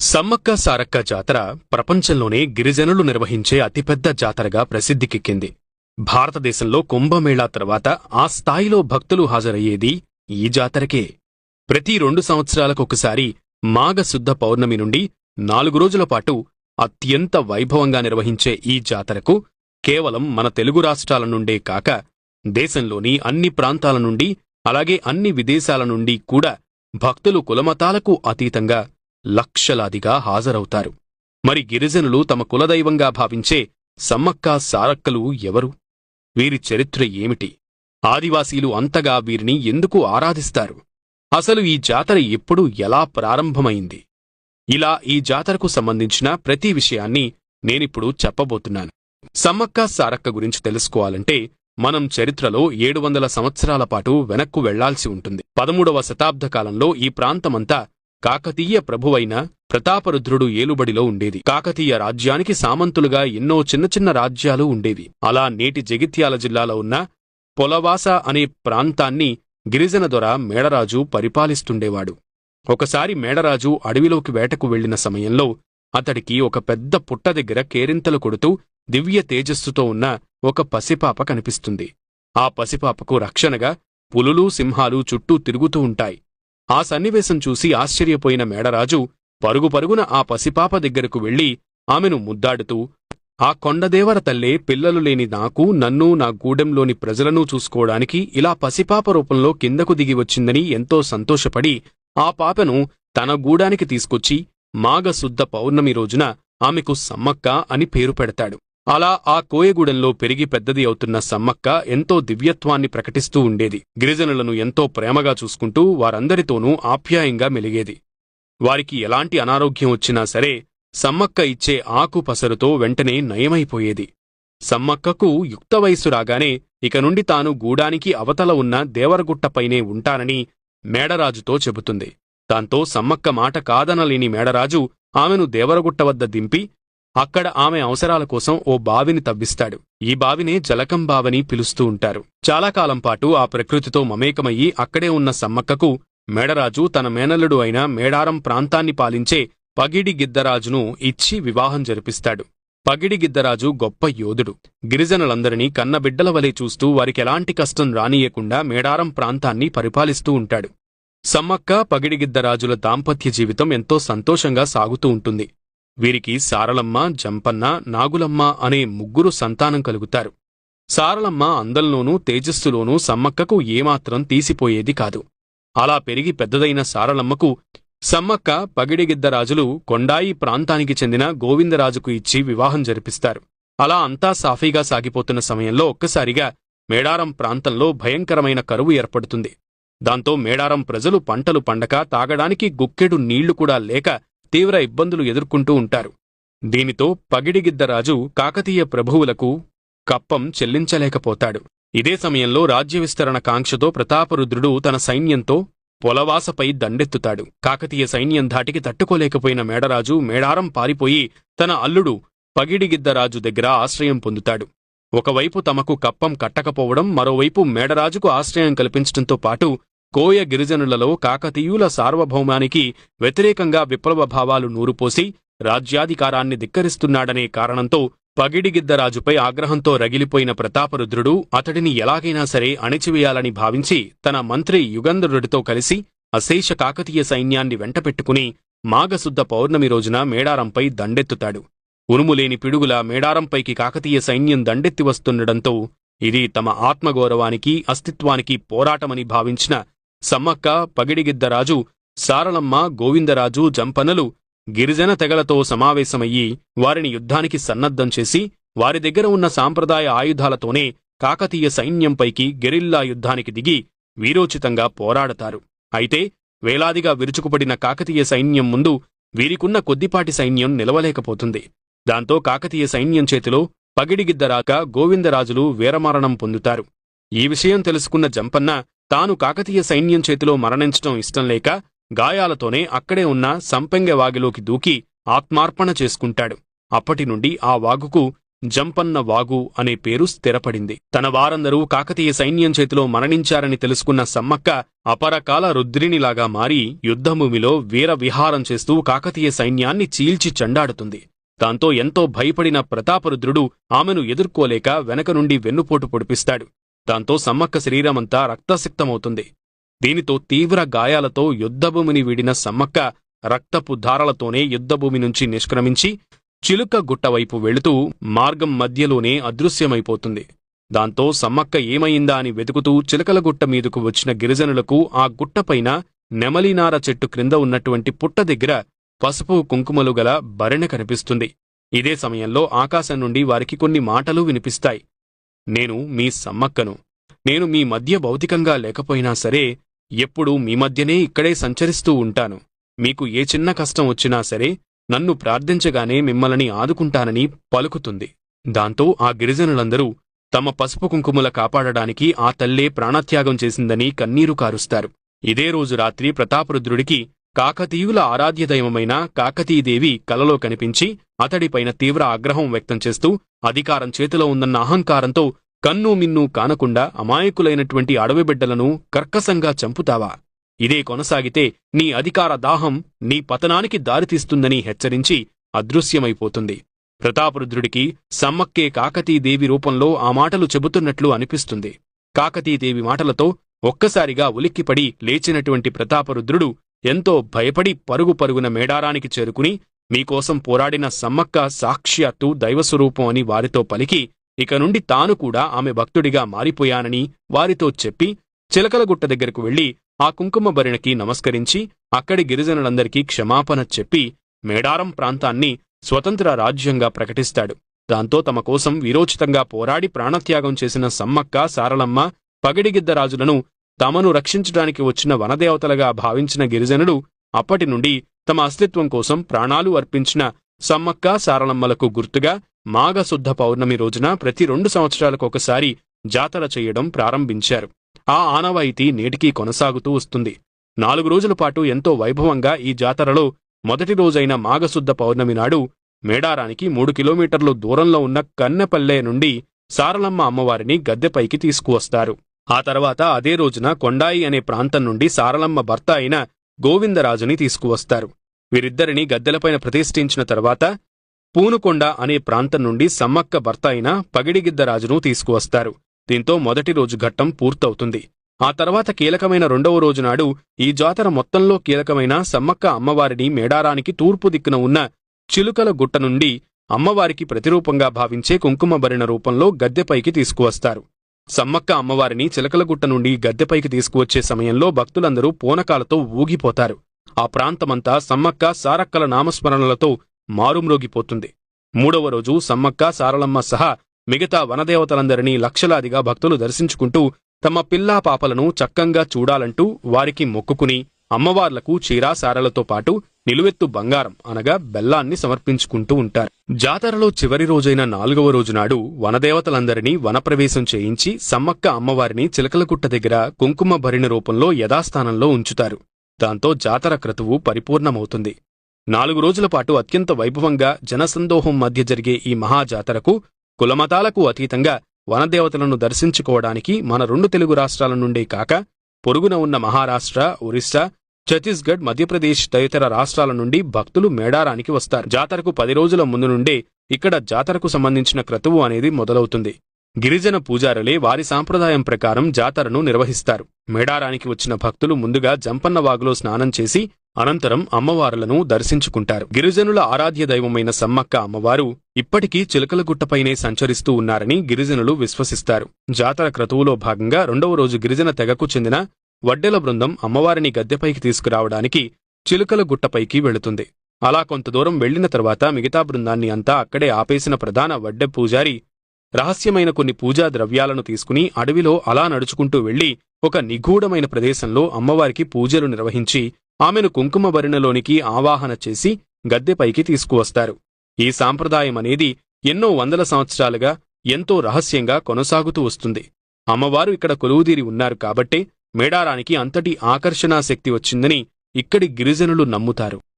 సమ్మక్క సారక్క జాతర ప్రపంచంలోనే గిరిజనులు నిర్వహించే అతిపెద్ద జాతరగా ప్రసిద్ధికెక్కింది. భారతదేశంలో కుంభమేళా తర్వాత ఆ స్థాయిలో భక్తులు హాజరయ్యేది ఈ జాతరకే. ప్రతి రెండు సంవత్సరాలకొకసారి మాఘశుద్ధ పౌర్ణమి నుండి నాలుగు రోజుల పాటు అత్యంత వైభవంగా నిర్వహించే ఈ జాతరకు కేవలం మన తెలుగు రాష్ట్రాల నుండే కాక దేశంలోని అన్ని ప్రాంతాల నుండి అలాగే అన్ని విదేశాల నుండి కూడా భక్తులు కులమతాలకు అతీతంగా లక్షలాదిగా హాజరవుతారు. మరి గిరిజనులు తమ కులదైవంగా భావించే సమ్మక్క సారక్కలు ఎవరు? వీరి చరిత్ర ఏమిటి? ఆదివాసీలు అంతగా వీరిని ఎందుకు ఆరాధిస్తారు? అసలు ఈ జాతర ఎప్పుడు ఎలా ప్రారంభమైంది? ఇలా ఈ జాతరకు సంబంధించిన ప్రతి విషయాన్ని నేనిప్పుడు చెప్పబోతున్నాను. సమ్మక్క సారక్క గురించి తెలుసుకోవాలంటే మనం చరిత్రలో ఏడు వందల సంవత్సరాల పాటు వెనక్కు వెళ్ళాల్సి ఉంటుంది. పదమూడవ శతాబ్ద కాలంలో ఈ ప్రాంతమంతా కాకతీయ ప్రభువైన ప్రతాపరుద్రుడు ఏలుబడిలో ఉండేది. కాకతీయ రాజ్యానికి సామంతులుగా ఎన్నో చిన్న చిన్న రాజ్యాలు ఉండేవి. అలా నేటి జగిత్యాల జిల్లాలో ఉన్న పొలవాస అనే ప్రాంతాన్ని గిరిజన దొర మేడరాజు పరిపాలిస్తుండేవాడు. ఒకసారి మేడరాజు అడవిలోకి వేటకు వెళ్ళిన సమయంలో అతడికి ఒక పెద్ద పుట్ట దగ్గర కేరింతలు కొడుతూ దివ్య తేజస్సుతో ఉన్న ఒక పసిపాప కనిపిస్తుంది. ఆ పసిపాపకు రక్షణగా పులులు సింహాలు చుట్టూ తిరుగుతూ ఉంటాయి. ఆ సన్నివేశం చూసి ఆశ్చర్యపోయిన మేడరాజు పరుగు పరుగున ఆ పసిపాప దగ్గరకు వెళ్ళి ఆమెను ముద్దాడుతూ ఆ కొండదేవర తల్లే పిల్లలు లేని నాకు నన్ను నా గూడెంలోని ప్రజలను చూసుకోవడానికి ఇలా పసిపాప రూపంలో కిందకు దిగి వచ్చిందని ఎంతో సంతోషపడి ఆ పాపను తన గూడానికి తీసుకొచ్చి మాఘశుద్ధ పౌర్ణమి రోజున ఆమెకు సమ్మక్క అని పేరు పెడతాడు. అలా ఆ కోయగూడెంలో పెరిగి పెద్దది అవుతున్న సమ్మక్క ఎంతో దివ్యత్వాన్ని ప్రకటిస్తూ ఉండేది. గిరిజనులను ఎంతో ప్రేమగా చూసుకుంటూ వారందరితోనూ ఆప్యాయంగా మెలిగేది. వారికి ఎలాంటి అనారోగ్యం వచ్చినా సరే సమ్మక్క ఇచ్చే ఆకు పసరుతో వెంటనే నయమైపోయేది. సమ్మక్కకు యుక్త వయసు రాగానే ఇక నుండి తాను గూడానికి అవతల ఉన్న దేవరగుట్టపైనే ఉంటానని మేడరాజుతో చెబుతుంది. దాంతో సమ్మక్క మాట కాదనలేని మేడరాజు ఆమెను దేవరగుట్ట వద్ద దింపి అక్కడ ఆమె అవసరాల కోసం ఓ బావిని తవ్విస్తాడు. ఈ బావినే జలకం బావని పిలుస్తూ ఉంటారు. చాలా కాలం పాటు ఆ ప్రకృతితో మమేకమయ్యి అక్కడే ఉన్న సమ్మక్కకు మేడరాజు తన మేనల్లుడు అయిన మేడారం ప్రాంతాన్ని పాలించే పగిడి గిద్దరాజును ఇచ్చి వివాహం జరిపిస్తాడు. పగిడి గిద్దరాజు గొప్ప యోధుడు. గిరిజనులందరినీ కన్నబిడ్డల వలె చూస్తూ వారికెలాంటి కష్టం రానియకుండా మేడారం ప్రాంతాన్ని పరిపాలిస్తూ ఉంటాడు. సమ్మక్క పగిడిగిద్దరాజుల దాంపత్య జీవితం ఎంతో సంతోషంగా సాగుతూ ఉంటుంది. వీరికి సారలమ్మ జంపన్న నాగులమ్మ అనే ముగ్గురు సంతానం కలుగుతారు. సారలమ్మ అందంలోనూ తేజస్సులోనూ సమ్మక్కకు ఏమాత్రం తీసిపోయేది కాదు. అలా పెరిగి పెద్దదైన సారలమ్మకు సమ్మక్క పగిడిగిద్దరాజులు కొండాయి ప్రాంతానికి చెందిన గోవిందరాజుకు ఇచ్చి వివాహం జరిపిస్తారు. అలా అంతా సాఫీగా సాగిపోతున్న సమయంలో ఒక్కసారిగా మేడారం ప్రాంతంలో భయంకరమైన కరువు ఏర్పడుతుంది. దాంతో మేడారం ప్రజలు పంటలు పండక తాగడానికి గుక్కెడు నీళ్ళు కూడా లేక తీవ్ర ఇబ్బందులు ఎదుర్కొంటూ ఉంటారు. దీనితో పగిడిగిద్దరాజు కాకతీయ ప్రభువులకు కప్పం చెల్లించలేకపోతాడు. ఇదే సమయంలో రాజ్య విస్తరణ కాంక్షతో ప్రతాపరుద్రుడు తన సైన్యంతో పొలవాసపై దండెత్తుతాడు. కాకతీయ సైన్యం ధాటికి తట్టుకోలేకపోయిన మేడరాజు మేడారం పారిపోయి తన అల్లుడు పగిడిగిద్దరాజు దగ్గర ఆశ్రయం పొందుతాడు. ఒకవైపు తమకు కప్పం కట్టకపోవడం మరోవైపు మేడరాజుకు ఆశ్రయం కల్పించడంతో పాటు కోయ గిరిజనులలో కాకతీయుల సార్వభౌమానికి వ్యతిరేకంగా విప్లవ భావాలు నూరుపోసి రాజ్యాధికారాన్ని ధిక్కరిస్తున్నాడనే కారణంతో పగిడిగిద్దరాజుపై ఆగ్రహంతో రగిలిపోయిన ప్రతాపరుద్రుడు అతడిని ఎలాగైనా సరే అణిచివేయాలని భావించి తన మంత్రి యుగంధరుడితో కలిసి అశేష కాకతీయ సైన్యాన్ని వెంటపెట్టుకుని మాఘశుద్ధ పౌర్ణమి రోజున మేడారంపై దండెత్తుతాడు. ఉరుములేని పిడుగుల మేడారంపైకి కాకతీయ సైన్యం దండెత్తి వస్తుండడంతో ఇది తమ ఆత్మగౌరవానికి అస్తిత్వానికి పోరాటమని భావించిన సమ్మక్క పగిడిగిద్దరాజు సారలమ్మ గోవిందరాజు జంపనలు గిరిజన తెగలతో సమావేశమయ్యి వారిని యుద్ధానికి సన్నద్ధం చేసి వారి దగ్గర ఉన్న సాంప్రదాయ ఆయుధాలతోనే కాకతీయ సైన్యంపైకి గెరిల్లా యుద్ధానికి దిగి వీరోచితంగా పోరాడతారు. అయితే వేలాదిగా విరుచుకుపడిన కాకతీయ సైన్యం ముందు వీరికున్న కొద్దిపాటి సైన్యం నిలవలేకపోతుంది. దాంతో కాకతీయ సైన్యం చేతిలో పగిడిగిద్దరాక గోవిందరాజులు వీరమరణం పొందుతారు. ఈ విషయం తెలుసుకున్న జంపన్న తాను కాకతీయ సైన్యం చేతిలో మరణించటం ఇష్టం లేక గాయాలతోనే అక్కడే ఉన్న సంపెంగెవాగిలోకి దూకి ఆత్మార్పణ చేసుకుంటాడు. అప్పటి నుండి ఆ వాగుకు జంపన్న వాగు అనే పేరు స్థిరపడింది. తన వారందరూ కాకతీయ సైన్యం చేతిలో మరణించారని తెలుసుకున్న సమ్మక్క అపరకాల రుద్రినిలాగా మారి యుద్ధభూమిలో వీర విహారం చేస్తూ కాకతీయ సైన్యాన్ని చీల్చి చండాడుతుంది. దాంతో ఎంతో భయపడిన ప్రతాపరుద్రుడు ఆమెను ఎదుర్కోలేక వెనక నుండి వెన్నుపోటు పొడిపిస్తాడు. దాంతో సమ్మక్క శరీరమంతా రక్తసిక్తమవుతుంది. దీనితో తీవ్ర గాయాలతో యుద్ధభూమిని వీడిన సమ్మక్క రక్తపు ధారలతోనే యుద్ధభూమి నుంచి నిష్క్రమించి చిలుక గుట్టవైపు వెళుతూ మార్గం మధ్యలోనే అదృశ్యమైపోతుంది. దాంతో సమ్మక్క ఏమయిందా అని వెతుకుతూ చిలకల గుట్ట మీదకు వచ్చిన గిరిజనులకు ఆ గుట్టపైన నెమలినార చెట్టు క్రింద ఉన్నటువంటి పుట్ట దగ్గర పసుపు కుంకుమలు గల బరెణ కనిపిస్తుంది. ఇదే సమయంలో ఆకాశం నుండి వారికి కొన్ని మాటలు వినిపిస్తాయి. నేను మీ సమ్మక్కను. నేను మీ మధ్య భౌతికంగా లేకపోయినా సరే ఎప్పుడూ మీ మధ్యనే ఇక్కడే సంచరిస్తూ ఉంటాను. మీకు ఏ చిన్న కష్టం వచ్చినా సరే నన్ను ప్రార్థించగానే మిమ్మల్ని ఆదుకుంటానని పలుకుతుంది. దాంతో ఆ గిరిజనులందరూ తమ పసుపు కుంకుమల కాపాడడానికి ఆ తల్లే ప్రాణత్యాగం చేసిందని కన్నీరు కారుస్తారు. ఇదే రోజు రాత్రి ప్రతాపరుద్రుడికి కాకతీయుల ఆరాధ్యదైవమైన కాకతీదేవి కలలో కనిపించి అతడిపైన తీవ్ర ఆగ్రహం వ్యక్తం చేస్తూ అధికారం చేతిలో ఉందన్న అహంకారంతో కన్ను మిన్ను కానకుండా అమాయకులైనటువంటి అడవిబిడ్డలను కర్కసంగా చంపుతావా? ఇదే కొనసాగితే నీ అధికార దాహం నీ పతనానికి దారితీస్తుందని హెచ్చరించి అదృశ్యమైపోతుంది. ప్రతాపరుద్రుడికి సమ్మక్కే కాకతీదేవి రూపంలో ఆ మాటలు చెబుతున్నట్లు అనిపిస్తుంది. కాకతీదేవి మాటలతో ఒక్కసారిగా ఉలిక్కిపడి లేచినటువంటి ప్రతాపరుద్రుడు ఎంతో భయపడి పరుగు పరుగున మేడారానికి చేరుకుని మీకోసం పోరాడిన సమ్మక్క సాక్ష్యాత్తు దైవస్వరూపం అని వారితో పలికి ఇక నుండి తాను కూడా ఆమె భక్తుడిగా మారిపోయానని వారితో చెప్పి చిలకలగుట్ట దగ్గరకు వెళ్ళి ఆ కుంకుమ భరిణకి నమస్కరించి అక్కడి గిరిజనులందరికీ క్షమాపణ చెప్పి మేడారం ప్రాంతాన్ని స్వతంత్ర రాజ్యంగా ప్రకటిస్తాడు. దాంతో తమ కోసం వీరోచితంగా పోరాడి ప్రాణత్యాగం చేసిన సమ్మక్క సారలమ్మ పగిడిగిద్దరాజులను తమను రక్షించడానికి వచ్చిన వనదేవతలుగా భావించిన గిరిజనులు అప్పటి నుండి తమ అస్తిత్వం కోసం ప్రాణాలు అర్పించిన సమ్మక్క సారలమ్మలకు గుర్తుగా మాఘశుద్ధ పౌర్ణమి రోజున ప్రతి రెండు సంవత్సరాలకు ఒకసారి జాతర చేయడం ప్రారంభించారు. ఆ ఆనవాయితీ నేటికీ కొనసాగుతూ వస్తుంది. నాలుగు రోజుల పాటు ఎంతో వైభవంగా ఈ జాతరలో మొదటి రోజైన మాఘశుద్ధ పౌర్ణమి నాడు మేడారానికి మూడు కిలోమీటర్లు దూరంలో ఉన్న కన్నెపల్లె నుండి సారలమ్మ అమ్మవారిని గద్దెపైకి తీసుకువస్తారు. ఆ తర్వాత అదే రోజున కొండాయి అనే ప్రాంతం నుండి సారలమ్మ భర్త అయిన గోవిందరాజుని తీసుకువస్తారు. వీరిద్దరిని గద్దెలపైన ప్రతిష్ఠించిన తర్వాత పూనుకొండ అనే ప్రాంతం నుండి సమ్మక్క భర్త అయిన పగిడిగిద్దరాజును తీసుకువస్తారు. దీంతో మొదటి రోజు ఘట్టం పూర్తవుతుంది. ఆ తర్వాత కీలకమైన రెండవ రోజు నాడు ఈ జాతర మొత్తంలో కీలకమైన సమ్మక్క అమ్మవారిని మేడారానికి తూర్పు దిక్కున ఉన్న చిలుకల గుట్ట నుండి అమ్మవారికి ప్రతిరూపంగా భావించే కుంకుమ భరిణ రూపంలో గద్దెపైకి తీసుకువస్తారు. సమ్మక్క అమ్మవారిని చిలకలగుట్ట నుండి గద్దెపైకి తీసుకువచ్చే సమయంలో భక్తులందరూ పూనకాలతో ఊగిపోతారు. ఆ ప్రాంతమంతా సమ్మక్క సారక్కల నామస్మరణలతో మారుమ్రోగిపోతుంది. మూడవ రోజు సమ్మక్క సారలమ్మ సహా మిగతా వనదేవతలందరినీ లక్షలాదిగా భక్తులు దర్శించుకుంటూ తమ పిల్లా పాపలను చక్కంగా చూడాలంటూ వారికి మొక్కుకుని అమ్మవార్లకు చీరాసారలతో పాటు నిలువెత్తు బంగారం అనగా బెల్లాన్ని సమర్పించుకుంటూ ఉంటారు. జాతరలో చివరి రోజైన నాలుగవ రోజునాడు వనదేవతలందరినీ వనప్రవేశం చేయించి సమ్మక్క అమ్మవారిని చిలకలగుట్ట దగ్గర కుంకుమ భరిణ రూపంలో యథాస్థానంలో ఉంచుతారు. దాంతో జాతర క్రతువు పరిపూర్ణమవుతుంది. నాలుగు రోజుల పాటు అత్యంత వైభవంగా జనసందోహం మధ్య జరిగే ఈ మహాజాతరకు కులమతాలకు అతీతంగా వనదేవతలను దర్శించుకోవడానికి మన రెండు తెలుగు రాష్ట్రాల నుండే కాక పొరుగున ఉన్న మహారాష్ట్ర ఒరిస్సా ఛత్తీస్గఢ్ మధ్యప్రదేశ్ తదితర రాష్ట్రాల నుండి భక్తులు మేడారానికి వస్తారు. జాతరకు పది రోజుల ముందు నుండే ఇక్కడ జాతరకు సంబంధించిన క్రతువు అనేది మొదలవుతుంది. గిరిజన పూజారులే వారి సాంప్రదాయం ప్రకారం జాతరను నిర్వహిస్తారు. మేడారానికి వచ్చిన భక్తులు ముందుగా జంపన్నవాగులో స్నానం చేసి అనంతరం అమ్మవారులను దర్శించుకుంటారు. గిరిజనుల ఆరాధ్య దైవమైన సమ్మక్క అమ్మవారు ఇప్పటికీ చిలకలగుట్టపైనే సంచరిస్తూ ఉన్నారని గిరిజనులు విశ్వసిస్తారు. జాతర క్రతువులో భాగంగా రెండవ రోజు గిరిజన తెగకు చెందిన వడ్డెల బృందం అమ్మవారిని గద్దెపైకి తీసుకురావడానికి చిలుకలగుట్టపైకి వెళుతుంది. అలా కొంత దూరం వెళ్ళిన తర్వాత మిగతా బృందాన్ని అంతా అక్కడే ఆపేసిన ప్రధాన వడ్డె పూజారి రహస్యమైన కొన్ని పూజా ద్రవ్యాలను తీసుకుని అడవిలో అలా నడుచుకుంటూ వెళ్ళి ఒక నిగూఢమైన ప్రదేశంలో అమ్మవారికి పూజలు నిర్వహించి ఆమెను కుంకుమ భరిణలోనికి ఆవాహన చేసి గద్దెపైకి తీసుకువస్తారు. ఈ సాంప్రదాయం అనేది ఎన్నో వందల సంవత్సరాలుగా ఎంతో రహస్యంగా కొనసాగుతూ వస్తుంది. అమ్మవారు ఇక్కడ కొలువుదీరి ఉన్నారు కాబట్టే మేడారానికి అంతటి ఆకర్షణాశక్తి వచ్చిందని ఇక్కడి గిరిజనులు నమ్ముతారు.